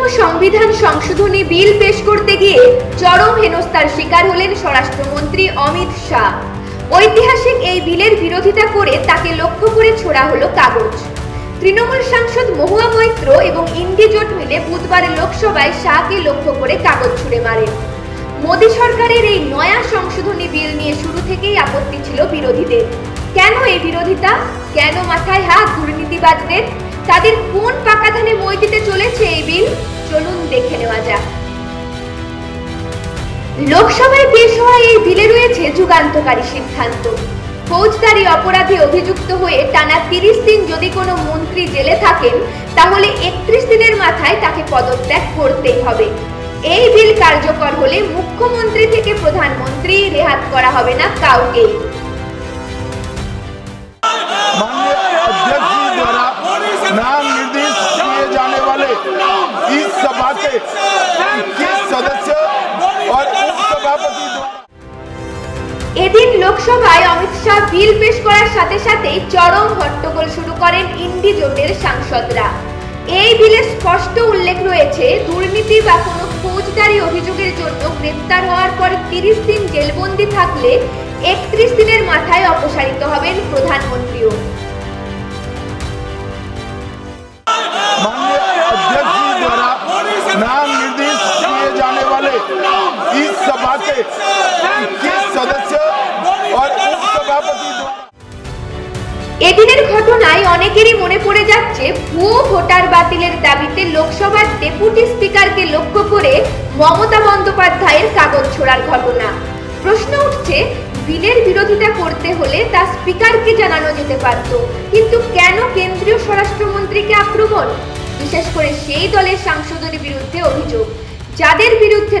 সংবিধান সংশোধনী বিল পেশ করতে গিয়ে চরম হেনস্থার শিকার হলেন স্বরাষ্ট্রমন্ত্রী অমিত শাহ। ঐতিহাসিক এই বিলের বিরোধিতা করে তাকে লক্ষ্য করে ছোড়া হলো কাগজ। তৃণমূল সাংসদ মহুয়া মৈত্র এবং ইন্ডি জোট মিলে বুধবার লোকসভায় শাহকে লক্ষ্য করে কাগজ ছুড়ে মারেন। মোদী সরকারের এই নয়া সংশোধনী বিল নিয়ে শুরু থেকেই আপত্তি ছিল বিরোধীদের। কেন এই বিরোধিতা? কেন মাথায় হাত দুর্নীতিবাজদের? তাদের কোন পাকা ধানে মই দিতে চলেছে এই বিল? চলুন দেখে নেওয়া যাক। লোকসভায় পেশ হওয়া এই বিলে রয়েছে যুগান্তকারী সিদ্ধান্ত। ফৌজদারি অপরাধে অভিযুক্ত হয়ে টানা তিরিশ দিন যদি কোনো মন্ত্রী জেলে থাকেন, তাহলে একত্রিশ দিনের মাথায় তাকে পদত্যাগ করতেই হবে। এই বিল কার্যকর হলে মুখ্যমন্ত্রী থেকে প্রধানমন্ত্রী রেহাত করা হবে না কাউকেই। इस सभा के इक्कीस सदस्य और उपसभापति द्वारा এদিন লোকসভায় অমিত শাহ বিল পেশ করার সাথে সাথেই চরম হট্টগোল শুরু করেন ইন্ডি জোটের সাংসদরা এই বিলে স্পষ্ট উল্লেখ রয়েছে দুর্নীতি বা কোনো ফৌজদারি অভিযোগের জন্য গ্রেপ্তার হওয়ার পর তিরিশ দিন জেলবন্দি থাকলে একত্রিশ দিনের মাথায় অপসারিত হবেন প্রধানমন্ত্রীও इस सभा के इक्कीस सदस्य और उपसभापति द्वारा এদিনের ঘটনায় অনেকেরই মনে পড়ে যাচ্ছে ভুয়ো ভোটার বাতিলের দাবিতে লোকসভার ডেপুটি স্পিকারকে লক্ষ্য করে মমতা বন্দ্যোপাধ্যায়ের কাগজ ছোড়ার ঘটনা প্রশ্ন উঠছে বিলের বিরোধিতা করতে হলে তা স্পিকারকে জানানো যেতে পারত কিন্তু কেন কেন্দ্রীয় স্বরাষ্ট্রমন্ত্রীকে আক্রমণ বিশেষ করে সেই দলের সাংসদের বিরুদ্ধে অভিযোগ যাদের বিরুদ্ধে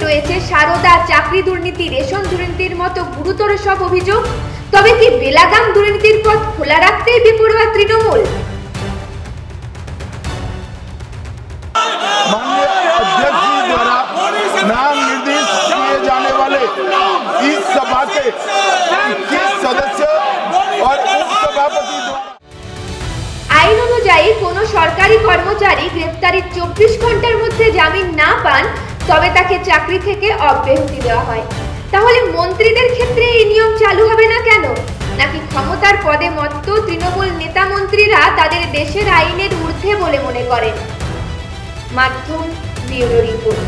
রয়েছে সারদা চাকরি দুর্নীতি রেশন দুর্নীতির মতো গুরুতর সব অভিযোগ তবে কি বেলাগাম দুর্নীতির পথ খোলা রাখতেই বেপরোয়া তৃণমূল माननीय अध्यक्ष जी द्वारा नाम निर्देश किए जाने वाले इस सभा के इक्कीस सदस्य और उपसभापति द्वारा আইন অনুযায়ী কোনো সরকারি কর্মচারী গ্রেপ্তারির চব্বিশ ঘন্টার মধ্যে জামিন না পান তবে তাকে চাকরি থেকে অব্যাহতি দেওয়া হয় তাহলে মন্ত্রীদের ক্ষেত্রে এই নিয়ম চালু হবে না কেন নাকি ক্ষমতার পদে মত্ত তৃণমূল নেতা মন্ত্রীরা তাদের দেশের আইনের ঊর্ধ্বে বলে মনে করেন মাধ্যম ব্যুরো রিপোর্ট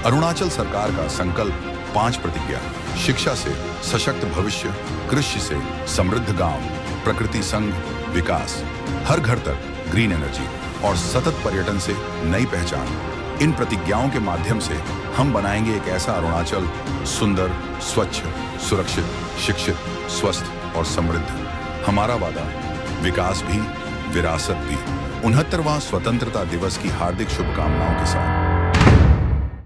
अरुणाचल सरकार का संकल्प पांच प्रतिज्ञा शिक्षा से सशक्त भविष्य कृषि से समृद्ध गांव प्रकृति संग विकास, हर घर तक ग्रीन एनर्जी और सतत पर्यटन से नई पहचान। इन प्रतिज्ञाओं के माध्यम से हम बनाएँगे एक ऐसा अरुणाचल सुंदर, स्वच्छ, सुरक्षित, शिक्षित, स्वस्थ और समृद्ध। हमारा वादा, विकास भी, विरासत भी। उनहत्तरवा स्वतंत्रता दिवस की हार्दिक शुभकामनाओं के साथ।